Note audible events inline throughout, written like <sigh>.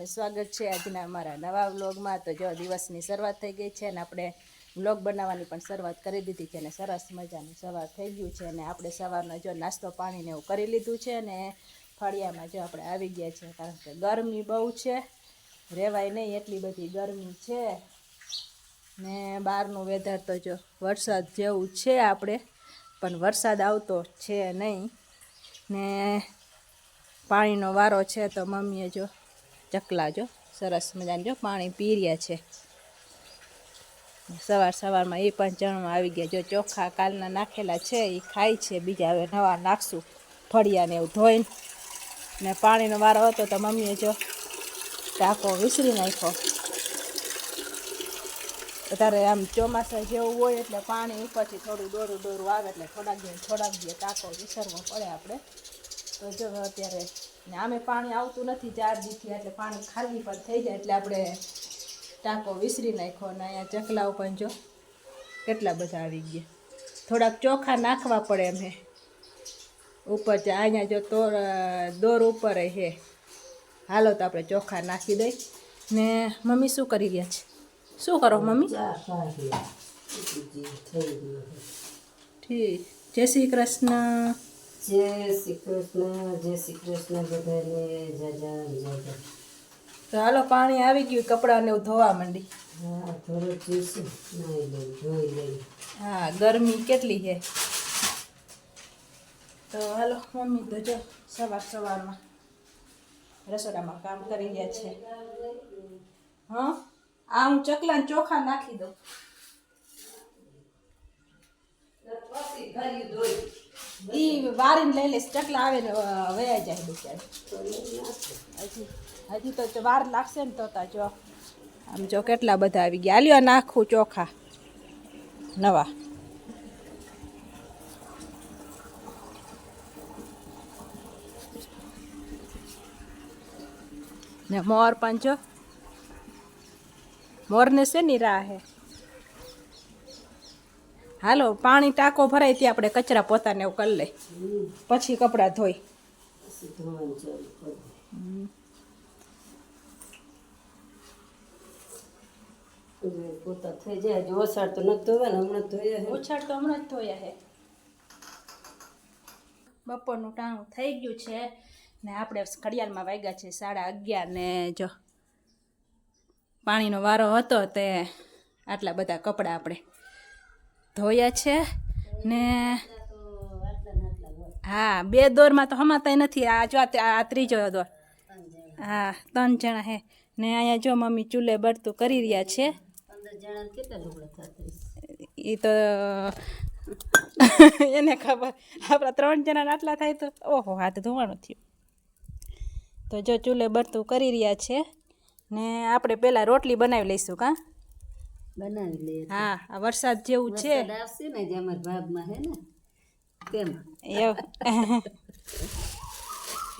બધાનું સ્વાગત છે આજના અમારા નવા વ્લોગમાં. તો જો દિવસની શરૂઆત થઈ ગઈ છે અને આપણે વ્લોગ બનાવવાની પણ શરૂઆત કરી દીધી છે અને સરસ મજાનું સવાર થઈ ગયું છે અને આપણે સવારનો જો નાસ્તો પાણીને એવું કરી લીધું છે અને ફળિયામાં જો આપણે આવી ગયા છે કારણ કે ગરમી બહુ છે. રહેવાય નહીં એટલી બધી ગરમી છે. ને બહારનું વેધર તો જો વરસાદ જેવું છે આપણે, પણ વરસાદ આવતો છે નહીં. ને પાણીનો વારો છે તો મમ્મીએ જો ચકલા જો સરસ મજાનું જો પાણી પી રહ્યા છે. સવાર સવારમાં એ પણ જણવા આવી ગયા. જો ચોખા કાલના નાખેલા છે, એ ખાય છે. બીજા હવે નવા નાખશું. ફળિયાને એવું ધોઈને ને પાણીનો વારો હતો તો મમ્મીએ જો ટાંકો વિસરી નાખ્યો. અત્યારે આમ ચોમાસા જેવું હોય એટલે પાણી ઉપરથી થોડું દોરું દોરું આવે એટલે થોડાક દિવસ થોડાક દિવસ ટાંકો વિસરવો પડે આપણે. તો જો અત્યારે ને આમે પાણી આવતું નથી ચાર દીથી, એટલે પાણી ખાલી પણ થઈ જાય, એટલે આપણે ટાંકો વિસરી નાખ્યો અને અહીંયા ચકલાઓ પણ જો કેટલા બધા આવી ગયા. થોડાક ચોખા નાખવા પડે એમને ઉપર અહીંયા જો તો દોર ઉપર હે. હાલો તો આપણે ચોખા નાખી દઈ. ને મમ્મી શું કરી રહ્યા છે? શું કરો મમ્મી? ઠીક. જય શ્રી કૃષ્ણ. જય શ્રી કૃષ્ણ જય શ્રી કૃષ્ણ બધાને જય જય જય જય. તો હાલો પાણી આવી ગયું કપડાને એવું ધોવા માંડી. હા થોડું જોઈશું નાઈ લઈ ધોઈ લઈ હા ગરમી કેટલી છે? તો હાલો મમ્મી તો જો સવાર સવારમાં રસોડામાં કામ કરી રહ્યા છે. હા? આ હું ચકલાને ચોખા નાખી દઉં. ઈ વારીને લઈ લઈશ, ચકલા આવે ને વયા જાય બિચારી હજી તો વાર લાગશે ને તો જો. આમ જો કેટલા બધા આવી ગયા. લ્યો નાખું ચોખા, નવા. ને મોર પણ જો. મોરને શેની રાહ હે? હાલો, પાણી ટાંકો ભરાય ત્યાં આપણે કચરા પોતાને એવું કરી લઈ. પછી કપડાં ધોઈ. પોતા થઈ જાય જો ઓસાડ તો નથી ધોવા ને ધોયા ઓછાડ તો હમણાં જ ધોયા હે. બપોરનું ટાણું થઈ ગયું છે ને આપણે ઘડિયાળમાં વાગ્યા છે સાડા અગિયાર ને જો પાણીનો વારો હતો તે આટલા બધા કપડાં આપણે ધોયા છે ને હા, બે દોરમાં તો હમાતા નથી. આ જો આ ત્રીજો દોર. હા, ત્રણ જણા હે. ને અહીંયા જો મમ્મી ચૂલે બળતું કરી રહ્યા છે. એ તો, <laughs> એને ખબર. આપણા ત્રણ જણા આટલા થાય તો, ઓહો, હાથ ધોવાનું થયું. તો જો ચૂલે બળતું કરી રહ્યા છે ને આપણે પહેલાં રોટલી બનાવી લઈશું, કાં? બનાવી લઈએ હા આ વરસાદ જેવું છે. આવશે ને જે અમારા ભાગમાં હે ને તેમ. એવું.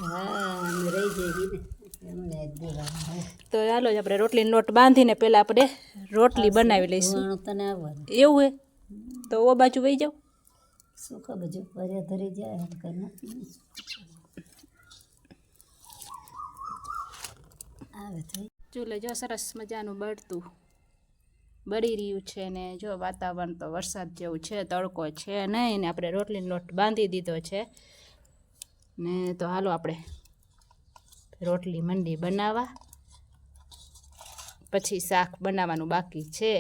હા અમે રહી જઈએ ને. તો ચાલો જ આપણે રોટલીનો લોટ બાંધીને પહેલાં આપણે રોટલી બનાવી લઈશું. તને એવું હે? તો ઓ બાજુ વહી જાવ શું ખબર જો પર્યા ધરી જાય આવે થઈ. ચૂલે જો સરસ મજાનું બળતું. બળી રહ્યું છે ને જો વાતાવરણ તો વરસાદ જેવું છે તડકો છે નહીં એને આપણે રોટલીનો લોટ બાંધી દીધો છે ને તો હાલો આપણે રોટલી મંડી બનાવવા. પછી શાક બનાવવાનું બાકી છે.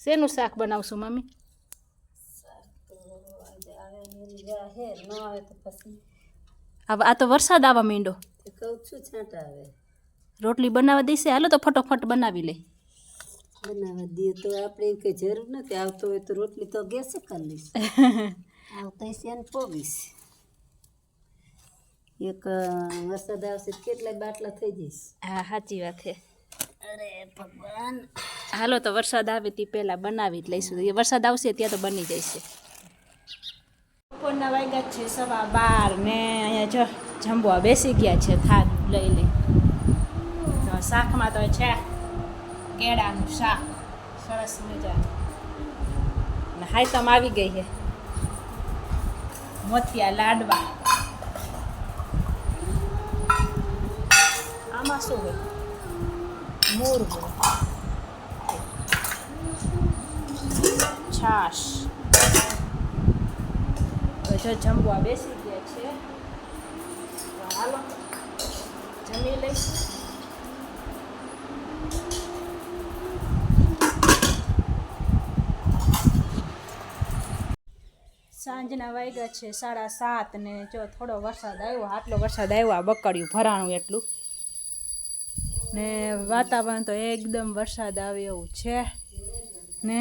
શેનું શાક બનાવશું મમ્મી? ન આ તો વરસાદ આવવા માંડ્યો. રોટલી બનાવવા દેશે? હાલો તો ફટોફટ બનાવી લઈ બનાવવા દઈએ તો આપણે કંઈ જરૂર નથી. આવતો હોય તો રોટલી તો ગેસ કરી લઈશ. <laughs> આવતા છે ને પોગીશ એક વરસાદ આવશે કેટલાય બાટલા થઈ જઈશ. હા સાચી વાત છે. અરે ભગવાન. હાલો તો વરસાદ આવે તે પહેલાં બનાવી જ લઈશું. એ વરસાદ આવશે ત્યાં તો બની જશે. બપોરના વાગ્યા છે સવા બાર. ને અહીંયા જો જમવા બેસી ગયા છે થાક લઈ લઈ. તો શાકમાં તો છે. કેળાનું શાક. સરસ મજા. ને હાઈતમ આવી ગઈ છે. મોતિયા લાડવા. આમાં શું હોય? મૂર્ગ છાશ. જો જમવા બેસી ગયા છે હાલો જમી લઈશું. સાંજના વાગ્યા છે, સાડા સાત ને જો થોડો વરસાદ આવ્યો, આટલો વરસાદ આવ્યો, આ બકડ્યું ભરાણું એટલું. ને વાતાવરણ તો એકદમ વરસાદ આવે એવું છે. ને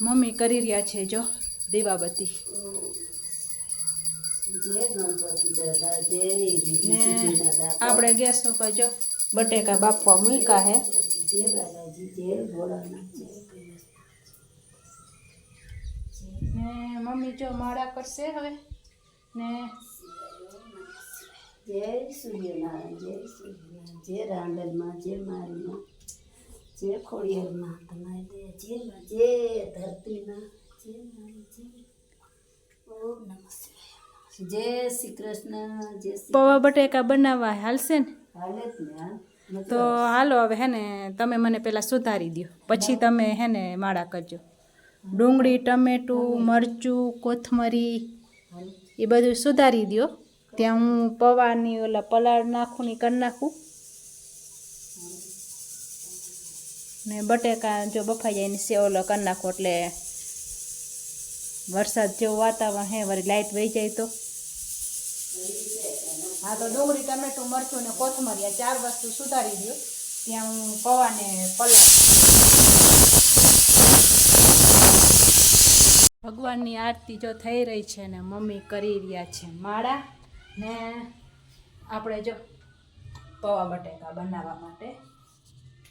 મમ્મી કરી રહ્યા છે જો, દીવાબત્તી. આપણે ગેસ ઉપર જો, બટેકા બાફવા મૂક્યા હે જય બાલાજી જય ભોળાનાથ જય કૈલાસ. ને મમ્મી જો માળા કરશે હવે. ને જય સૂર્યનારાયણ જય સૂર્યનારાયણ જય રાંડલમાં જય મારીમાં જય ખોડિયારમાં તમારી દયા જય માં ધરતીમાં જય મારી જય ઓમ નમઃ જય શ્રી કૃષ્ણ જય પૌવા બટેકા બનાવવા હાલશે ને? હાલે જ ને હા? તો હાલો હવે હે ને તમે મને પહેલાં સુધારી દો પછી તમે હે ને માળા કરજો. ડુંગળી ટમેટું મરચું કોથમરી એ બધું સુધારી દો ત્યાં હું પૌવાની ઓલા પલાળ નાખું ને કરી નાખું. ને બટેકા જો બફાઈ જાય ને સેવ ઓલો કરી નાખો એટલે વરસાદ જેવું વાતાવરણ હે વળી લાઇટ વહી જાય તો. હા તો ડુંગળી ટમેટું મરચું ને કોથમરી આ ચાર વસ્તુ સુધારી દો ત્યાં હું પૌવાને પલાળ ભગવાનની આરતી જો થઈ રહી છે ને મમ્મી કરી રહ્યા છે. માળા ને આપણે જો પૌવા બટેકા બનાવવા માટે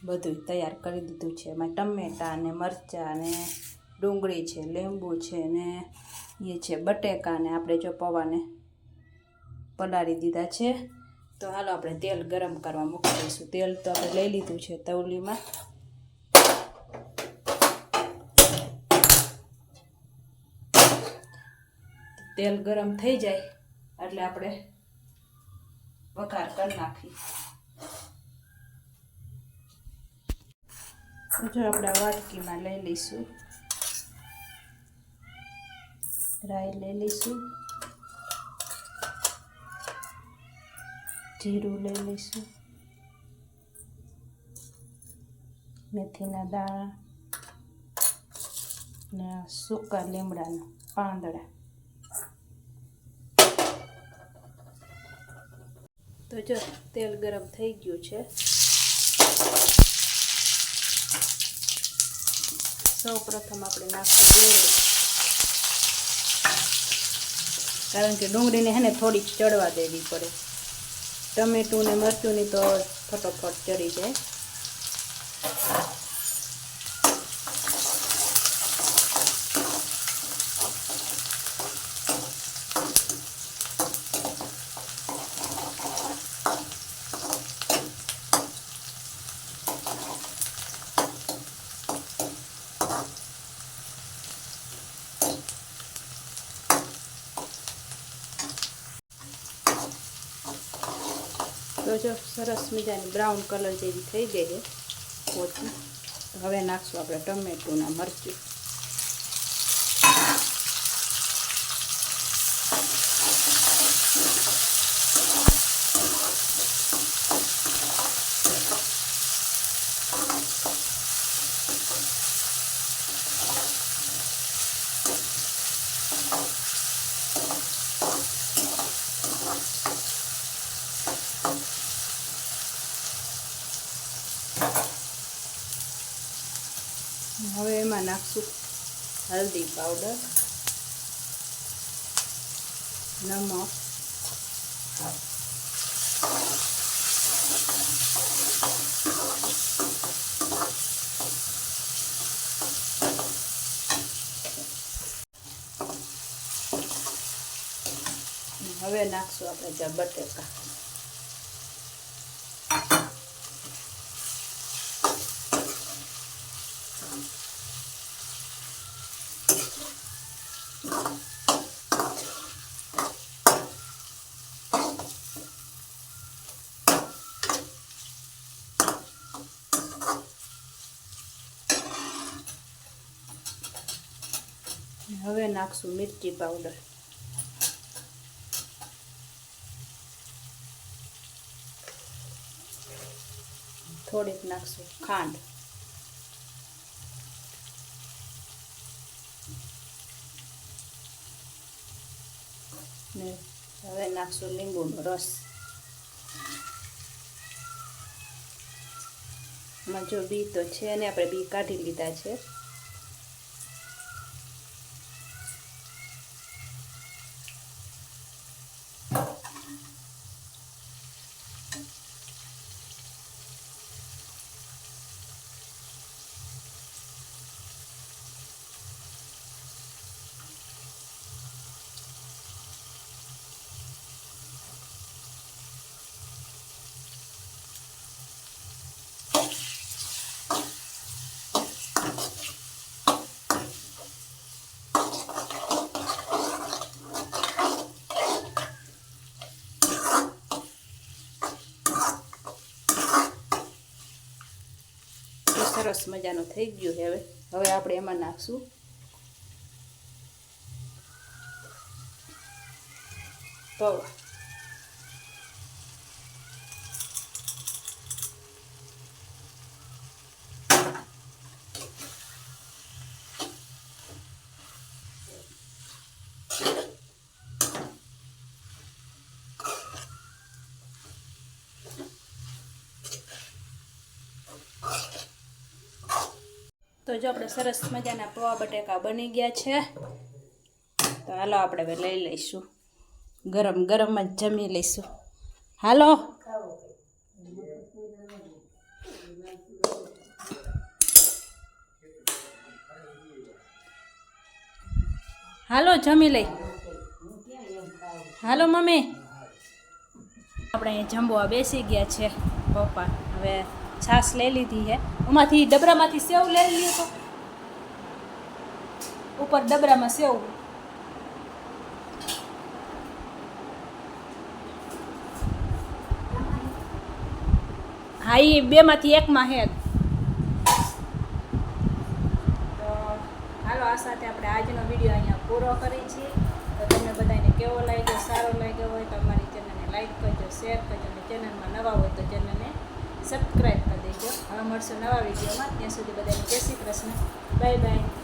બધું તૈયાર કરી દીધું છે. એમાં ટમેટા ને મરચાં ને ડુંગળી છે, લીંબુ છે ને એ છે બટેકા ને આપણે જો પૌવાને પલાળી દીધા છે. તો હાલો આપણે તેલ ગરમ કરવા મૂકી દઈશું. તેલ તો આપણે લઈ લીધું છે તવલીમાં. તેલ ગરમ થઈ જાય એટલે આપણે વઘાર કરી નાખીએ. જો આપણે વાટકીમાં લઈ લઈશું. રાઈ લઈ લઈશું. જીરું લઈ લઈશું. મેથીના દાણા. ને સૂકા લીમડાના પાંદડા. જો, તેલ ગરમ થઈ ગયું છે. સૌ પ્રથમ આપણે નાખવું ડુંગળી. કારણ કે ડુંગળીને હે ને થોડીક ચડવા દેવી પડે. ટમેટું ને મરચુંની તો ફટોફટ ચડી જાય. તો જો સરસ મજાની બ્રાઉન કલર જેવી થઈ ગઈ છે. પોચી હવે નાખશું આપણે ટમેટું મરચું હવે એમાં નાખશું હલ્દી પાવડર નમક હવે નાખશું આપણે જ્યાં બટેકા હવે નાખશું મિરચી પાવડર થોડીક નાખશું ખાંડ ને હવે નાખશું લીંબુનો રસ. એમાં જો બી તો છે અને આપણે બી કાઢી લીધા છે તો સરસ મજાનો થઈ ગયું હવે. હવે આપણે એમાં નાખશું. પૌવા. તો જો આપણે સરસ મજાના પૌવા બટેકા બની ગયા છે. તો હાલો આપણે હવે લઈ લઈશું. ગરમ ગરમ જ જમી લઈશું. હાલો. હાલો, જમી લઈ. હાલો, મમ્મી. આપણે જમવા બેસી ગયા છે, પપ્પા. હવે છાશ લઈ લીધી છે. એમાંથી ડબરામાંથી સેવ લઈ લઈએ તો. ઉપર ડબરામાં સેવ. હા એ બેમાંથી એકમાં હે હાલો, આ સાથે આપણે આજનો વીડિયો અહીંયા પૂરો કરી છીએ. તો તમને બધાને કેવો લાગ્યો, સારો લાગ્યો હોય તો અમારી ચેનલને લાઈક કરજો, શેર કરજો અને ચેનલમાં નવા હોય તો ચેનલને સબસ્ક્રાઈબ કરી દેજો. હવે મળશું નવા વિડીયોમાં. ત્યાં સુધી બધાને જય શ્રી કૃષ્ણ. Bye bye.